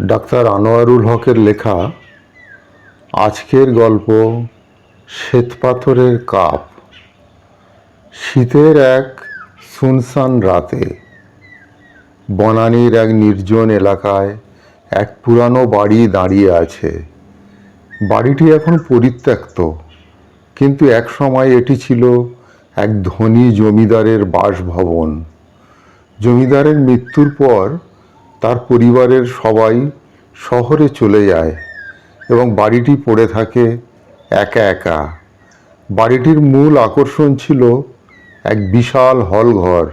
Doctor Anwarul হকের লেখা আজকের গল্প শ্বেতপাথরের কাপ। শীতের এক সুনসান রাতে বনানীর এক নির্জন এলাকায় এক পুরানো বাড়ি দাঁড়িয়ে আছে। বাড়িটি এখন পরিত্যক্ত, কিন্তু এক সময় এটি ছিল এক ধনী জমিদারের বাসভবন। জমিদারের মৃত্যুর পর তার পরিবারের সবাই শহরে চলে যায় এবং বাড়িটি পড়ে থাকে একা একা। বাড়িটির মূল আকর্ষণ ছিল এক বিশাল হলঘর।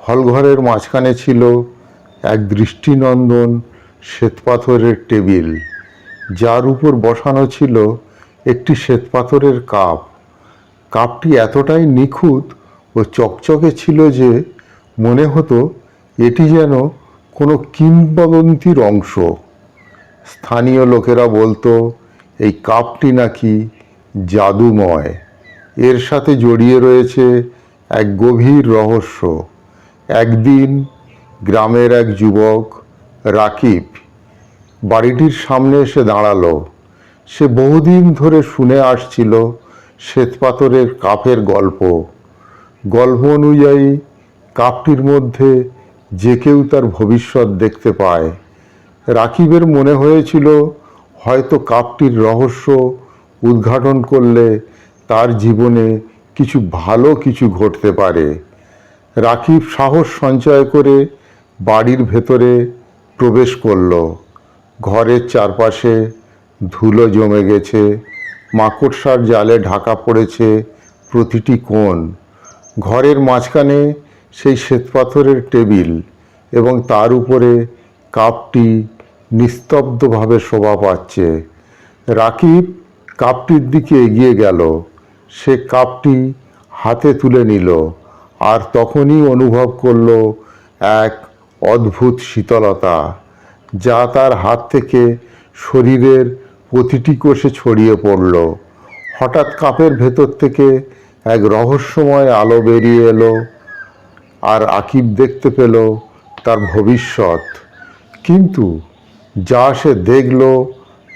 হলঘরের মাঝখানে ছিল এক দৃষ্টিনন্দন শ্বেতপাথরের টেবিল, যার উপর বসানো ছিল একটি শ্বেতপাথরের কাপ। কাপটি এতটাই নিখুঁত ও চকচকে ছিল যে মনে হতো এটি যেন কোনো কিংবদন্তির অংশ। স্থানীয় লোকেরা বলতো, এই কাপটি নাকি জাদুময়। এর সাথে জড়িয়ে রয়েছে এক গভীর রহস্য। একদিন গ্রামের এক যুবক, রাকিব, বাড়িটির সামনে এসে দাঁড়াল। সে বহুদিন ধরে শুনে আসছিল শ্বেতপাথরের কাপের গল্প। গল্প অনুযায়ী কাপটির মধ্যে যে কেউ তার ভবিষ্যৎ দেখতে পায়। রাকিবের মনে হয়েছিল, হয়তো কাপটির রহস্য উদ্ঘাটন করলে তার জীবনে কিছু ভালো কিছু ঘটতে পারে। রাকিব সাহস সঞ্চয় করে বাড়ির ভেতরে প্রবেশ করল। ঘরের চারপাশে ধুলো জমে গেছে, মাকড়সার জালে ঢাকা পড়েছে প্রতিটি কোণ। ঘরের মাঝখানে সেই শ্বেতপাথরের টেবিল এবং তার উপরে কাপটি নিস্তব্ধভাবে শোভা পাচ্ছে। রাকিব কাপটির দিকে এগিয়ে গেল। সে কাপটি হাতে তুলে নিল আর তখনই অনুভব করল এক অদ্ভুত শীতলতা যা তার হাত থেকে শরীরের প্রতিটি কোষে ছড়িয়ে পড়ল। হঠাৎ কাপের ভেতর থেকে এক রহস্যময় আলো বেরিয়ে এলো। আর আকিব দেখতে পেল তার ভবিষ্যৎ। কিন্তু যা সে দেখল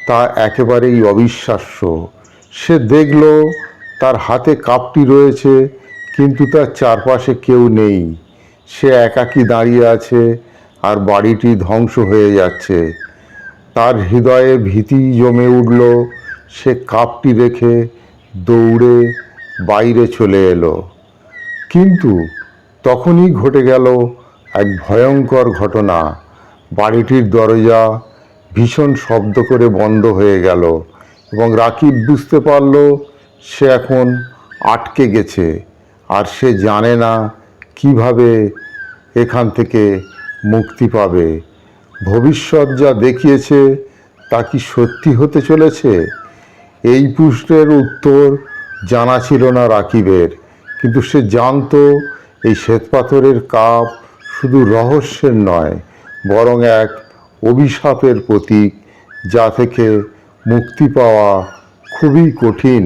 তা একেবারেই অবিশ্বাস্য। সে দেখল তার হাতে কাপটি রয়েছে, কিন্তু তার চারপাশে কেউ নেই। সে একাকী দাঁড়িয়ে আছে আর বাড়িটি ধ্বংস হয়ে যাচ্ছে। তার হৃদয়ে ভীতি জমে উঠল। সে কাপটি রেখে দৌড়ে বাইরে চলে এলো। কিন্তু তখনই ঘটে গেল এক ভয়ঙ্কর ঘটনা। বাড়িটির দরজা ভীষণ শব্দ করে বন্ধ হয়ে গেল এবং রাকিব বুঝতে পারল সে এখন আটকে গেছে আর সে জানে না কীভাবে এখান থেকে মুক্তি পাবে। ভবিষ্যৎ যা দেখিয়েছে তা কি সত্যি হতে চলেছে? এই প্রশ্নের উত্তর জানা ছিল না রাকিবের, কিন্তু সে জানতো এই শ্বেতপাথরের কাপ শুধু রহস্যের নয়, বরং এক অভিশাপের প্রতীক, যা থেকে মুক্তি পাওয়া খুবই কঠিন।